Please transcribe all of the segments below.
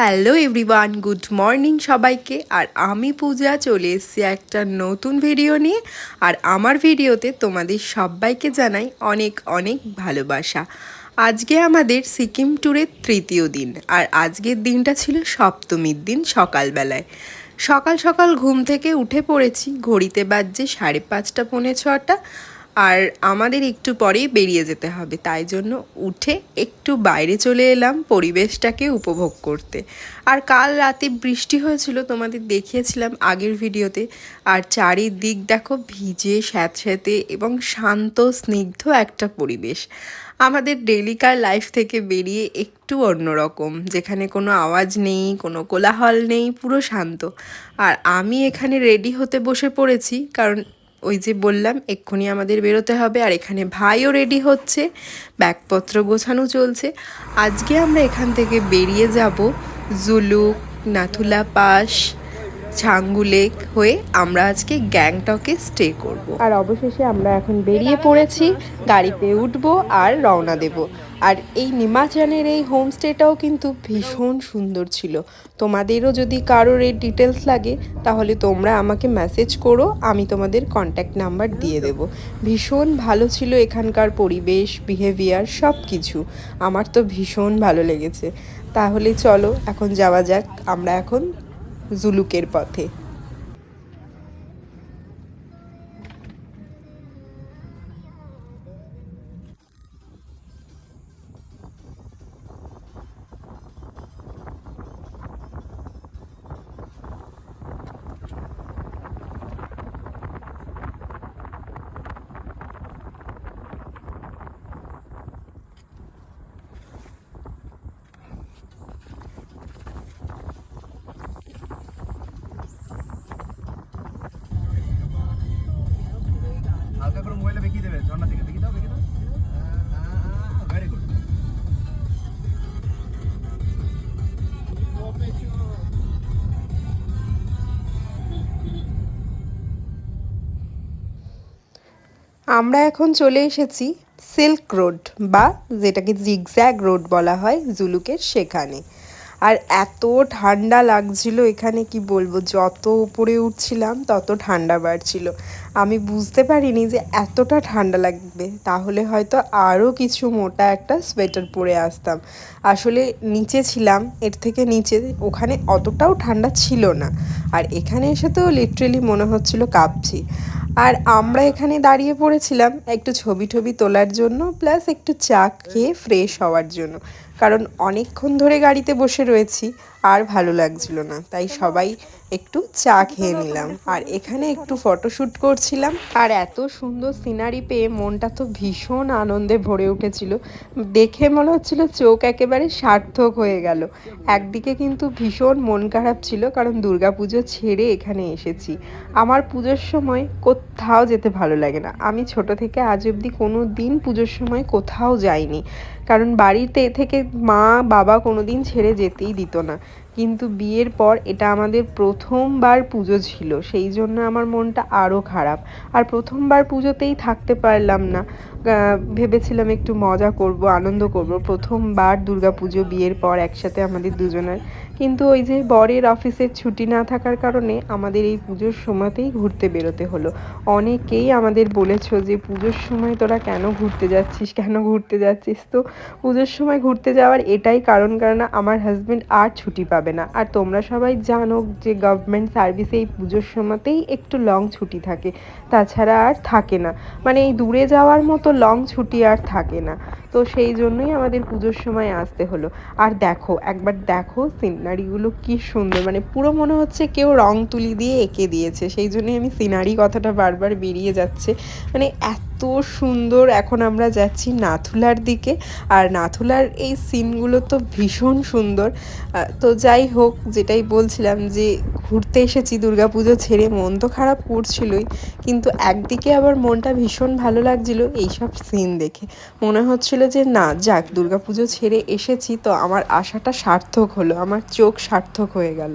Hello everyone good morning সবাইকে। আর আমি পূজা, চলে এসেছি একটা নতুন ভিডিও নিয়ে। আর আমার ভিডিওতে তোমাদের সবাইকে জানাই অনেক অনেক ভালোবাসা। আজকে আমাদের সিকিম ট্যুরের তৃতীয় দিন। আর আজকের দিনটা ছিল সপ্তমীর দিন সকালবেলায়। সকাল সকাল ঘুম থেকে উঠে পড়েছি। ঘড়িতে বাজছে সাড়ে পাঁচটা, পৌনে ছটা। আর আমাদের একটু পরেই বেরিয়ে যেতে হবে। তাই জন্য উঠে একটু বাইরে চলে এলাম পরিবেশটাকে উপভোগ করতে। আর কাল রাতে বৃষ্টি হয়েছিল, তোমাদের দেখিয়েছিলাম আগের ভিডিওতে। আর চারিদিক দেখো ভিজে স্যাঁতস্যাঁতে এবং শান্ত, স্নিগ্ধ একটা পরিবেশ। আমাদের ডেলিকার লাইফ থেকে বেরিয়ে একটু অন্যরকম, যেখানে কোনো আওয়াজ নেই, কোনো কোলাহল নেই, পুরো শান্ত। আর আমি এখানে রেডি হতে বসে পড়েছি, কারণ ওই যে বললাম, এক্ষুনি আমাদের বেরোতে হবে আর এখানে ভাইও রেডি হচ্ছে, ব্যাগপত্র গোছানো চলছে। আজকে আমরা এখান থেকে বেরিয়ে যাব জুলুক, নাথুলা পাস ছাঙ্গু লেক হয়ে আমরা আজকে গ্যাংটকে স্টে করব। আর অবশেষে আমরা এখন বেরিয়ে পড়েছি, গাড়িতে উঠবো আর রওনা দেব। আর এই নিমাচানের এই হোমস্টেটাও কিন্তু ভীষণ সুন্দর ছিল। তোমাদেরও যদি কারোর এর ডিটেলস লাগে, তাহলে তোমরা আমাকে মেসেজ করো, আমি তোমাদের কন্ট্যাক্ট নাম্বার দিয়ে দেব। ভীষণ ভালো ছিল এখানকার পরিবেশ বিহেভিয়ার সব কিছু আমার তো ভীষণ ভালো লেগেছে। তাহলে চলো, এখন যাওয়া যাক। আমরা এখন জুলুকের পথে। আমরা এখন চলে এসেছি সিল্ক রোড বা যেটাকে জিগজ্যাগ রোড বলা হয় জুলুকের সেখানে। আর এত ঠান্ডা লাগছিল এখানে, কি বলব, যত উপরে উঠছিলাম তত ঠান্ডা বাড়ছিল। আমি বুঝতে পারিনি যে এতটা ঠান্ডা লাগবে, তাহলে হয়তো আরও কিছু মোটা একটা সোয়েটার পরে আসতাম। আসলে নিচে ছিলাম, এর থেকে নিচে, ওখানে অতটাও ঠান্ডা ছিল না। আর এখানে এসে তো লিটারেলি মনে হচ্ছিল কাঁপছি। আর আমরা এখানে দাঁড়িয়ে পড়েছিলাম একটু ছবি টবি তোলার জন্য, প্লাস একটু চা খেয়ে ফ্রেশ হওয়ার জন্য। কারণ অনেকক্ষণ ধরে গাড়িতে বসে রয়েছি, আর ভালো লাগছিল না। তাই সবাই একটু চা খেয়ে নিলাম। আর এখানে একটু ফটোশ্যুট করছিলাম। আর এত সুন্দর সিনারি পেয়ে মনটা তো ভীষণ আনন্দে ভরে উঠেছিল। দেখে মনে হচ্ছিল চোখ একেবারে সার্থক হয়ে গেল। একদিকে কিন্তু ভীষণ মন খারাপ ছিল, কারণ দুর্গাপুজো ছেড়ে এখানে এসেছি। আমার পুজোর সময় কোথাও যেতে ভালো লাগে না। আমি ছোট থেকে আজ অবধি কোনো দিন পুজোর সময় কোথাও যাইনি। কারণ বাড়িতে থেকে মা, বাবা কোনো দিন ছেড়ে যেতেই দিত না। কিন্তু বিয়ের পর এটা আমাদের প্রথমবার পুজো ছিল, সেই জন্য আমার মনটা আরও খারাপ। আর প্রথমবার পুজোতেই থাকতে পারলাম না। ভেবেছিলাম একটু মজা করব, আনন্দ করব। প্রথমবার দুর্গা পুজো বিয়ের পর একসাথে আমাদের দুজনের কিন্তু ওই যে বরের অফিসের ছুটি না থাকার কারণে আমাদের এই পুজোর সময়তেই ঘুরতে বেরোতে হলো। অনেকেই আমাদের বলেছ যে, পুজোর সময় তোরা কেন ঘুরতে যাচ্ছিস? কেন ঘুরতে যাচ্ছিস? তো পুজোর সময় ঘুরতে যাওয়ার এটাই কারণ কারণ আমার হাজব্যান্ড আর ছুটি পাবে না। আর তোমরা সবাই জানো যে গভর্নমেন্ট সার্ভিসে এই পুজোর সময়তেই একটু লং ছুটি থাকে। তাছাড়া আর থাকে না। মানে এই দূরে যাওয়ার মতো লং ছুটি আর থাকে না। তো সেই জন্যই আমাদের পুজোর সময় আসতে হলো। আর দেখো, একবার দেখো সিনারিগুলো কি সুন্দর মানে পুরো মনে হচ্ছে কেউ রং তুলি দিয়ে এঁকে দিয়েছে। সেই জন্যই আমি সিনারি কথাটা বারবার বেরিয়ে যাচ্ছে। মানে এত সুন্দর এখন আমরা যাচ্ছি নাথুলার দিকে। আর নাথুলার এই সিনগুলো তো ভীষণ সুন্দর। তো যাই হোক, যেটাই বলছিলাম যে ঘুরতে এসেছি, দুর্গাপুজো ছেড়ে মন তো খারাপ করছিলই, কিন্তু একদিকে আবার মনটা ভীষণ ভালো লাগছিল এইসব সিন দেখে। মনে হচ্ছিল যে না, যাক, দুর্গাপুজো ছেড়ে এসেছি, তো আমার আশাটা সার্থক হলো, আমার চোখ সার্থক হয়ে গেল।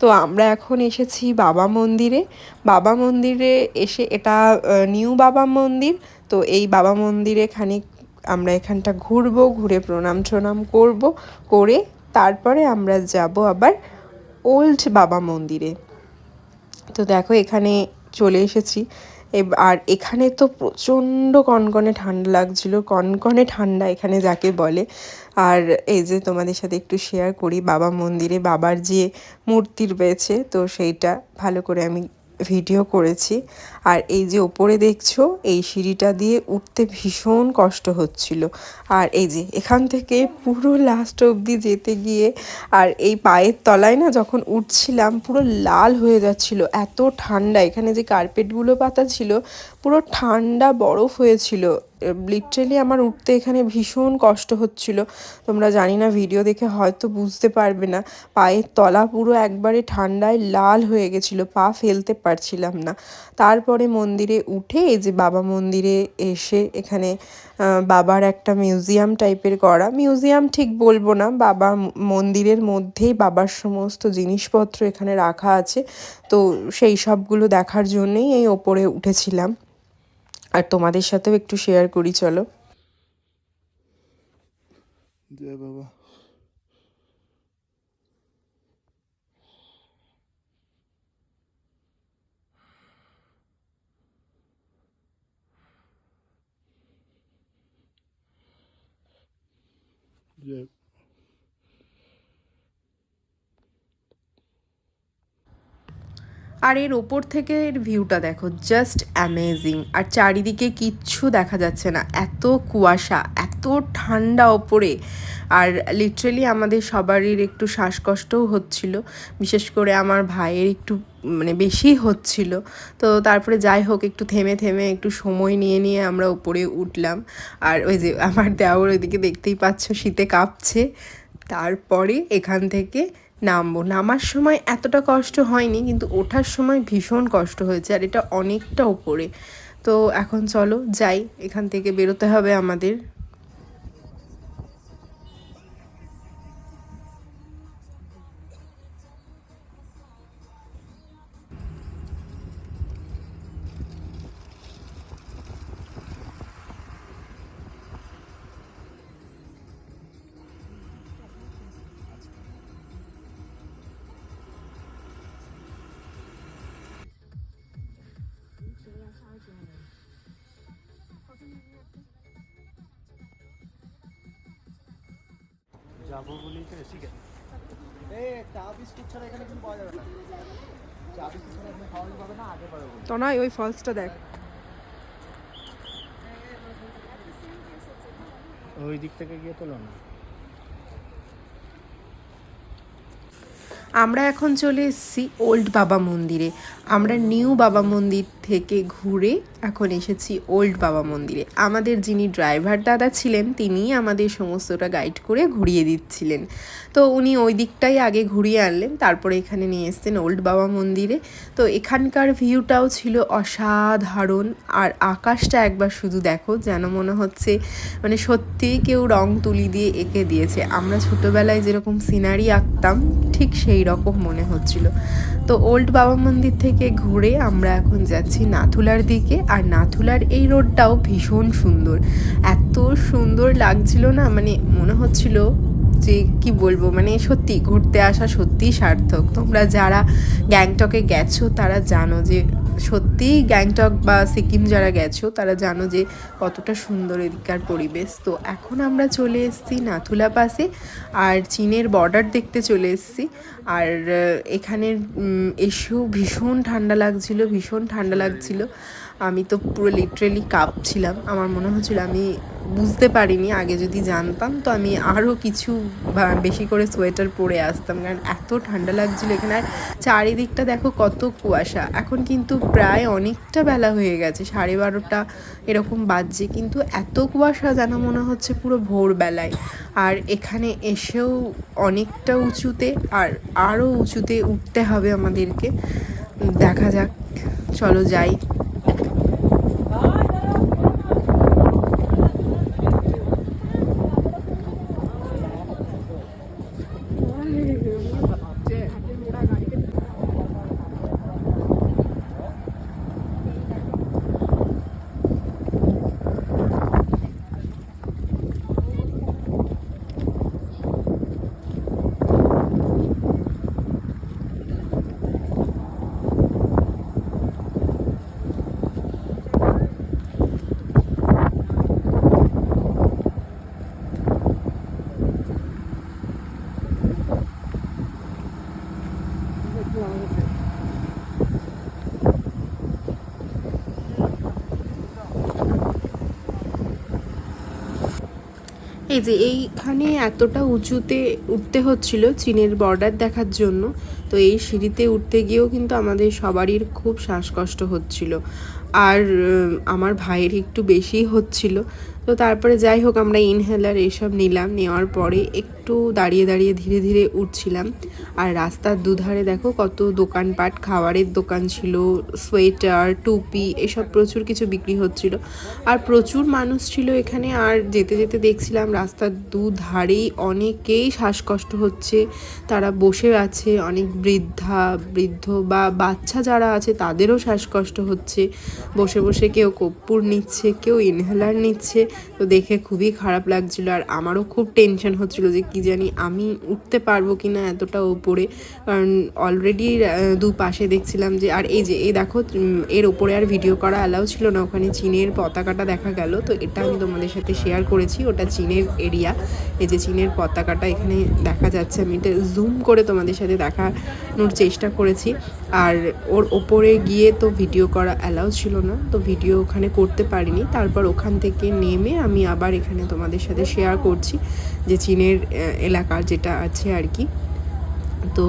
তো আমরা এখন এসেছি বাবা মন্দিরে। বাবা মন্দিরে এসে এটা নিউ বাবা মন্দির। তো এই বাবা মন্দিরে খানিক আমরা এখানটা ঘুরবো, ঘুরে প্রণাম ট্রণাম করব, করে তারপরে আমরা যাব আবার ওল্ড বাবা মন্দিরে। তো দেখো এখানে চলে এসেছি। আর এখানে তো প্রচণ্ড কনকনে ঠান্ডা লাগছিল। কনকনে ঠান্ডা এখানে যাকে বলে। আর এই যে তোমাদের সাথে একটু শেয়ার করি, বাবা মন্দিরে বাবার যে মূর্তি রয়েছে, তো সেইটা ভালো করে আমি ভিডিও করেছি। আর এই যে ওপরে দেখছ, এই সিঁড়িটা দিয়ে উঠতে ভীষণ কষ্ট হচ্ছিল। আর এই যে এখান থেকে পুরো লাস্ট অবধি যেতে গিয়ে, আর এই পায়ের তলায় না যখন উঠছিলাম, পুরো লাল হয়ে যাচ্ছিল, এত ঠান্ডা। এখানে যে কার্পেটগুলো পাতা ছিল, পুরো ঠান্ডা বরফ হয়েছিল। লিটারেলি আমার উঠতে এখানে ভীষণ কষ্ট হচ্ছিল। তোমরা জানি না ভিডিও দেখে হয়তো বুঝতে পারবে না। পায়ের তলা পুরো একবারে ঠান্ডায় লাল হয়ে গেছিল, পা ফেলতে পারছিলাম না। তারপরে মন্দিরে উঠে এই যে বাবা মন্দিরে এসে এখানে বাবার একটা মিউজিয়াম টাইপের করা। মিউজিয়াম ঠিক বলব না, বাবা মন্দিরের মধ্যেই বাবার সমস্ত জিনিসপত্র এখানে রাখা আছে। তো সেই সবগুলো দেখার জন্যই এই ওপরে উঠেছিলাম। আর তোমাদের সাথেও একটু শেয়ার করি চলো। জয় বাবা। জয়। আর এর ওপর থেকে এর ভিউটা দেখো জাস্ট অ্যামেজিং আর চারিদিকে কিচ্ছু দেখা যাচ্ছে না। এত কুয়াশা, এত ঠান্ডা ওপরে। আর লিটারেলি আমাদের সবারই একটু শ্বাসকষ্টও হচ্ছিল। বিশেষ করে আমার ভাইয়ের একটু মানে বেশি হচ্ছিল। তো তারপরে যাই হোক, একটু থেমে থেমে একটু সময় নিয়ে নিয়ে আমরা উপরে উঠলাম। আর ওই যে আমার দেওয়ার ওইদিকে দেখতেই পাচ্ছ, শীতে কাঁপছে। তারপরে এখান থেকে নামবো। নামার সময় এতটা কষ্ট হয়নি, কিন্তু ওঠার সময় ভীষণ কষ্ট হয়েছে, আর এটা অনেকটা উপরে। তো এখন চলো যাই, এখান থেকে বেরোতে হবে আমাদের। খাওয়া যাবে তো এসি গেল তো নয় ওই ফলসটা দেখ। ওই দিক থেকে গিয়ে তোলো না। আমরা এখন চলে এসেছি ওল্ড বাবা মন্দিরে। আমরা নিউ বাবা মন্দির থেকে ঘুরে এখন এসেছি ওল্ড বাবা মন্দিরে। আমাদের যিনি ড্রাইভার দাদা ছিলেন, তিনিই আমাদের সমস্তটা গাইড করে ঘুরিয়ে দিচ্ছিলেন। তো উনি ওই দিকটাই আগে ঘুরিয়ে আনলেন, তারপরে এখানে নিয়ে এসছেন ওল্ড বাবা মন্দিরে। তো এখানকার ভিউটাও ছিল অসাধারণ, আর আকাশটা একবার শুধু দেখো যেন মনে হচ্ছে মানে সত্যিই কেউ রং তুলি দিয়ে এঁকে দিয়েছে। আমরা ছোটোবেলায় যেরকম সিনারি আঁকতাম, ঠিক সেই রকম মনে হচ্ছিল। তো ওল্ড বাবা মন্দির থেকে ঘুরে আমরা এখন যাচ্ছি নাথুলার দিকে। আর নাথুলার এই রোডটাও ভীষণ সুন্দর। এত সুন্দর লাগছিল না মানে মনে হচ্ছিল যে কি বলব মানে সত্যি ঘুরতে আসা সত্যিই সার্থক। তোমরা যারা গ্যাংটকে গেছো, তারা জানো যে সত্যিই গ্যাংটক বা সিকিম যারা গেছো, তারা জানো যে কতটা সুন্দর এদিককার পরিবেশ। তো এখন আমরা চলে এসেছি নাথুলা পাশে আর চীনের বর্ডার দেখতে চলে এসেছি। আর এখানের এসেও ভীষণ ঠান্ডা লাগছিল, ভীষণ ঠান্ডা লাগছিল। আমি তো পুরো লিটারেলি কাঁপছিলাম। আমার মনে হচ্ছিল আমি বুঝতে পারিনি, আগে যদি জানতাম তো আমি আরও কিছু বেশি করে সোয়েটার পরে আসতাম। কারণ এত ঠান্ডা লাগছিল এখানে। আর চারিদিকটা দেখো কত কুয়াশা। এখন কিন্তু প্রায় অনেকটা বেলা হয়ে গেছে, সাড়ে বারোটা এরকম বাজছে। কিন্তু এত কুয়াশা যেন মনে হচ্ছে পুরো ভোরবেলায়। আর এখানে এসেও অনেকটা উঁচুতে আর আরও উঁচুতে উঠতে হবে আমাদেরকে। দেখা যাক, চলো যাই। এই যে এইখানে এতটা উঁচুতে উঠতে হচ্ছিল চীনের বর্ডার দেখার জন্য, তো এই সিঁড়িতে উঠতে গিয়েও কিন্তু আমাদের সবারই খুব শ্বাসকষ্ট হচ্ছিল। আর আমার ভাইয়ের একটু বেশি হচ্ছিল। তো তারপরে যাই হোক আমরা ইনহেলার এইসব নিলাম, নেওয়ার পরে একটু দাঁড়িয়ে দাঁড়িয়ে ধীরে ধীরে উঠছিলাম। আর রাস্তার দুধারে দেখো কত দোকানপাট, খাবারের দোকান ছিল, সোয়েটার, টুপি, এসব প্রচুর কিছু বিক্রি হচ্ছিল। আর প্রচুর মানুষ ছিল এখানে। আর যেতে যেতে দেখছিলাম রাস্তার দুধারেই অনেকেই শ্বাসকষ্ট হচ্ছে। তারা বসে আছে, অনেক বৃদ্ধা, বৃদ্ধ বা বাচ্চা যারা আছে তাদেরও শ্বাসকষ্ট হচ্ছে। বসে বসে কেউ কর্পূর নিচ্ছে, কেউ ইনহেলার নিচ্ছে। তো দেখে খুবই খারাপ লাগছিল। আর আমারও খুব টেনশন হচ্ছিল যে কি জানি আমি উঠতে পারব কি না এতটা ওপরে কারণ অলরেডি দু পাশে দেখছিলাম যে, আর এই যে, এই দেখো এর ওপরে আর ভিডিও করা অ্যালাউ ছিল না। ওখানে চীনের পতাকাটা দেখা গেল। তো এটা আমি তোমাদের সাথে শেয়ার করেছি। ওটা চীনের এরিয়া এই যে চীনের পতাকাটা এখানে দেখা যাচ্ছে। আমি এটা জুম করে তোমাদের সাথে দেখানোর চেষ্টা করেছি। আর ওর ওপরে গিয়ে তো ভিডিও করা অ্যালাউ ছিল না, তো ভিডিও ওখানে করতে পারিনি। তারপর ওখান থেকে নেমে আমি আবার এখানে তোমাদের সাথে শেয়ার করছি যে চীনের এলাকার যেটা আছে আর কি। তো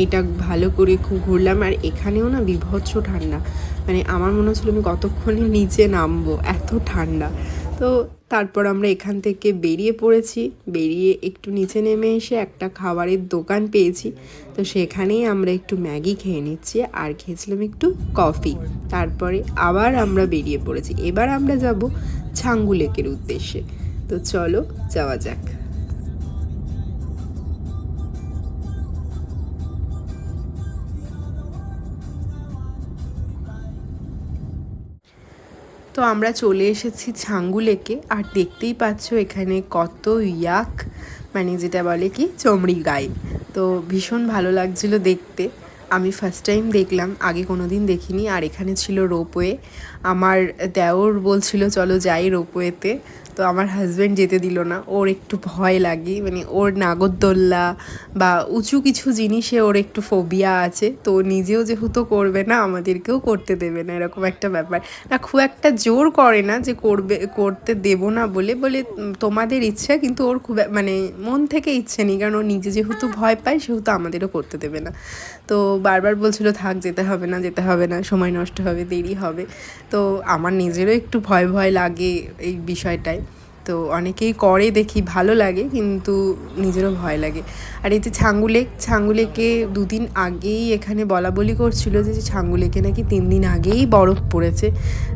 এইটা ভালো করে খুব ঘুরলাম। আর এখানেও না বিভৎস ঠান্ডা। মানে আমার মনে হচ্ছিল আমি কতক্ষণে নিচে নামবো, এত ঠান্ডা। তো তারপর আমরা এখান থেকে বেরিয়ে পড়েছি। বেরিয়ে একটু নিচে নেমে এসে একটা খাবারের দোকান পেয়েছি। তো সেখানেই আমরা একটু ম্যাগি খেয়ে নিচ্ছি আর খেয়েছিলাম একটু কফি। তারপরে আবার আমরা বেরিয়ে পড়েছি। এবার আমরা যাব ছাঙ্গু লেকের উদ্দেশ্যে। তো চলো যাওয়া যাক। তো আমরা চলে এসেছি ছাঙ্গু লেকে আর দেখতেই পাচ্ছ এখানে কত ইয়াক মানে যেটা বলে কি, চমড়ি গায়ে তো ভীষণ ভালো লাগছিল দেখতে। আমি ফার্স্ট টাইম দেখলাম, আগে কোনো দিন দেখিনি। আর এখানে ছিল রোপওয়ে আমার দেওর বলছিল, চলো যাই রোপওয়েতে তো আমার হাজব্যান্ড যেতে দিল না। ওর একটু ভয় লাগে মানে ওর নাগরদোল্লা বা উঁচু কিছু জিনিসে ওর একটু ফোবিয়া আছে। তো নিজেও যেহেতু করবে না, আমাদেরকেও করতে দেবে না, এরকম একটা ব্যাপার। না, খুব একটা জোর করে না যে করবে, করতে দেবো না বলে বলে তোমাদের ইচ্ছা, কিন্তু ওর খুব মানে মন থেকে ইচ্ছে নেই, কারণ ও নিজে যেহেতু ভয় পায়, সেহেতু আমাদেরও করতে দেবে না। তো বারবার বলছিল, থাক, যেতে হবে না, যেতে হবে না, সময় নষ্ট হবে, দেরি হবে। তো আমার নিজেরও একটু ভয় ভয় লাগে এই বিষয়টায়। তো অনেকেই করে দেখি, ভালো লাগে কিন্তু নিজেরও ভয় লাগে। আর এই যে ছাঙ্গুলেক, ছাঙ্গুলেকে দুদিন আগেই এখানে বলা বলি করছিল যে ছাঙ্গুলেকে নাকি তিন দিন আগেই বরফ পড়েছে।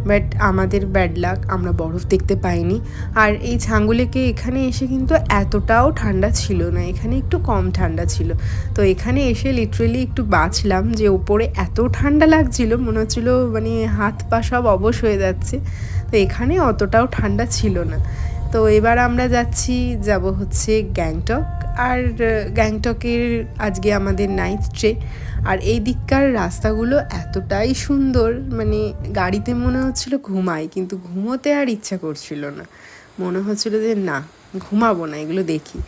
বাট আমাদের ব্যাড লাক, আমরা বরফ দেখতে পাইনি। আর এই ছাঙ্গুলেকে এখানে এসে কিন্তু এতটাও ঠান্ডা ছিল না, এখানে একটু কম ঠান্ডা ছিল। তো এখানে এসে লিটারেলি একটু বাঁচলাম যে ওপরে এত ঠান্ডা লাগছিল, মনে হচ্ছিল মানে হাত পা সব অবশ হয়ে যাচ্ছে। তো এখানে অতটাও ঠান্ডা ছিল না। তো এবার আমরা যাচ্ছি, যাব হচ্ছে গ্যাংটক। আর গ্যাংটকের আজকে আমাদের নাইট ট্রে। আর এই দিককার রাস্তাগুলো এতটাই সুন্দর মানে গাড়িতে মনে হচ্ছিল ঘুমাই, কিন্তু ঘুমোতে আর ইচ্ছা করছিল না। মনে হচ্ছিল যে না, ঘুমাবো না, এগুলো দেখি।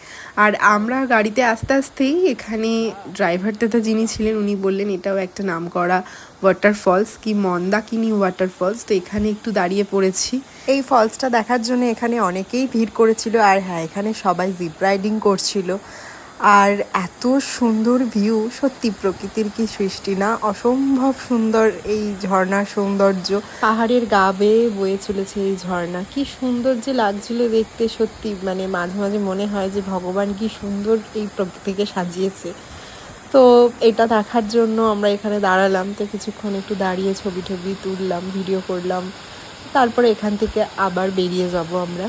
আর আমরা গাড়িতে আস্তে আস্তেই এখানে ড্রাইভার দাদা যিনি ছিলেন, উনি বললেন, এটাও একটা নাম করা ওয়াটারফলস কি মন্দাকিনি ওয়াটারফলস তো এখানে একটু দাঁড়িয়ে পড়েছি। এই ফলসটা দেখার জন্য এখানে অনেকেই ভিড় করেছিল আর হ্যাঁ এখানে সবাই জিপ রাইডিং করছিল। আর এত সুন্দর ভিউ সত্যি প্রকৃতির কি সৃষ্টি না? অসম্ভব সুন্দর এই ঝর্ণার সৌন্দর্য। পাহাড়ের গা বেয়ে বয়ে চলেছে এই ঝর্ণা। কি সুন্দর যে লাগছিল দেখতে সত্যি মানে মাঝে মাঝে মনে হয় যে ভগবান কি সুন্দর এই প্রকৃতিকে সাজিয়েছে। তো এটা দেখার জন্য আমরা এখানে দাঁড়ালাম, তো কিছুক্ষণ একটু দাঁড়িয়ে ছবি টবি তুললাম ভিডিও করলাম। তারপরে এখান থেকে আবার বেরিয়ে যাব আমরা।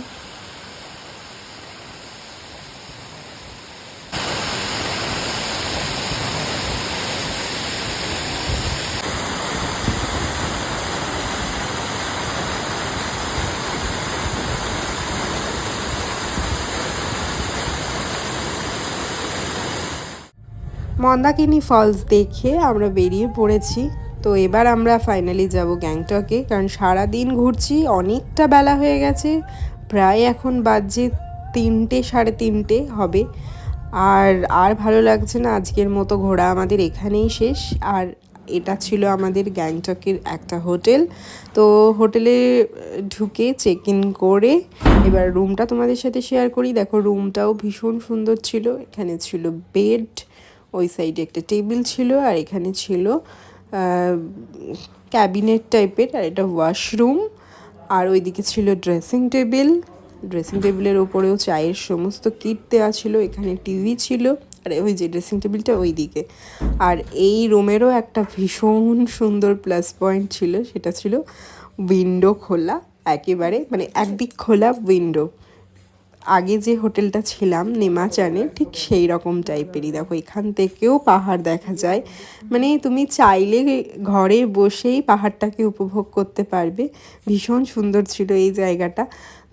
মন্দাকিনি ফলস দেখে আমরা বেরিয়ে পড়েছি। তো এবার আমরা ফাইনালি যাব গ্যাংটকে, কারণ সারা দিন ঘুরছি, অনেকটা বেলা হয়ে গেছে, প্রায় এখন বাজে তিনটে, সাড়ে তিনটে হবে। আর আর ভালো লাগছে না, আজকের মতো ঘোরা আমাদের এখানেই শেষ। আর এটা ছিল আমাদের গ্যাংটকের একটা হোটেল। তো হোটেলে ঢুকে চেক ইন করে এবার রুমটা তোমাদের সাথে শেয়ার করি। দেখো রুমটাও ভীষণ সুন্দর ছিল, এখানে ছিল বেড ওই সাইডে একটা টেবিল ছিল আর এখানে ছিল ক্যাবিনেট টাইপের আর এটা ওয়াশরুম আর ওইদিকে ছিল ড্রেসিং টেবিল। ড্রেসিং টেবিলের ওপরেও চায়ের সমস্ত কিট দেওয়া ছিল, এখানে টিভি ছিল আর ওই যে ড্রেসিং টেবিলটা ওই দিকে আর এই রুমেরও একটা ভীষণ সুন্দর প্লাস পয়েন্ট ছিল, সেটা ছিল উইন্ডো খোলা, একেবারে মানে একদিক খোলা উইন্ডো। আগে যে হোটেলটা ছিলাম নেমাচানে ঠিক সেই রকম টাইপেরই। দেখো, এখান থেকেও পাহাড় দেখা যায়। মানে তুমি চাইলে ঘরে বসেই পাহাড়টাকে উপভোগ করতে পারবে। ভীষণ সুন্দর ছিল এই জায়গাটা।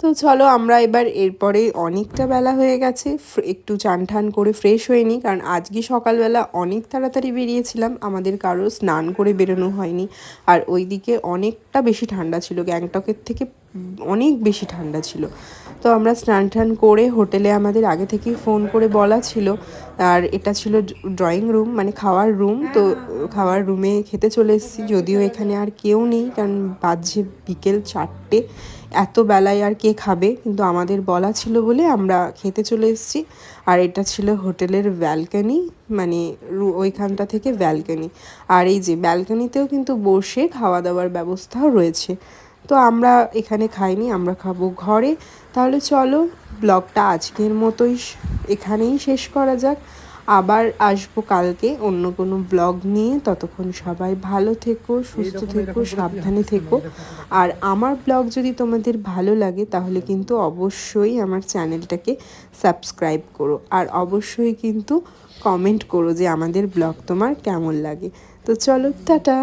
তো চলো, আমরা এবার এরপরে অনেকটা বেলা হয়ে গেছে। একটু চান ঠান করে ফ্রেশ হয়ে নিই, কারণ আজকে সকালবেলা অনেক তাড়াতাড়ি বেরিয়েছিলাম। আমাদের কারও স্নান করে বেরোনো হয়নি। আর ওইদিকে অনেকটা বেশি ঠান্ডা ছিল। গ্যাংটকের থেকে অনেক বেশি ঠান্ডা ছিল। তো আমরা স্নান টান করে হোটেলে আমাদের আগে থেকেই ফোন করে বলা ছিল। আর এটা ছিল ড্রয়িং রুম মানে খাওয়ার রুম। তো খাওয়ার রুমে খেতে চলে এসেছি, যদিও এখানে আর কেউ নেই, কারণ বাজে বিকেল চারটে। এত বেলায় আর কে খাবে? কিন্তু আমাদের বলা ছিল বলে আমরা খেতে চলে এসেছি। আর এটা ছিল হোটেলের ব্যালকানি মানে ওইখানটা থেকে ব্যালকানি। আর এই যে ব্যালকানিতেও কিন্তু বসে খাওয়া দাওয়ার ব্যবস্থাও রয়েছে। তো আমরা এখানে খাইনি আমরা খাব ঘরে। তাহলে চলো ব্লগটা আজকের মতোই এখানেই শেষ করা যাক। আবার আসব কালকে অন্য কোনো ব্লগ নিয়ে। ততক্ষণ সবাই ভালো থেকো সুস্থ থেকো সাবধানে থেকো। আর আমার ব্লগ যদি তোমাদের ভালো লাগে তাহলে কিন্তু অবশ্যই আমার চ্যানেলটাকে সাবস্ক্রাইব করো। আর অবশ্যই কিন্তু কমেন্ট করো যে আমাদের ব্লগ তোমার কেমন লাগে। তো চলো টাটা!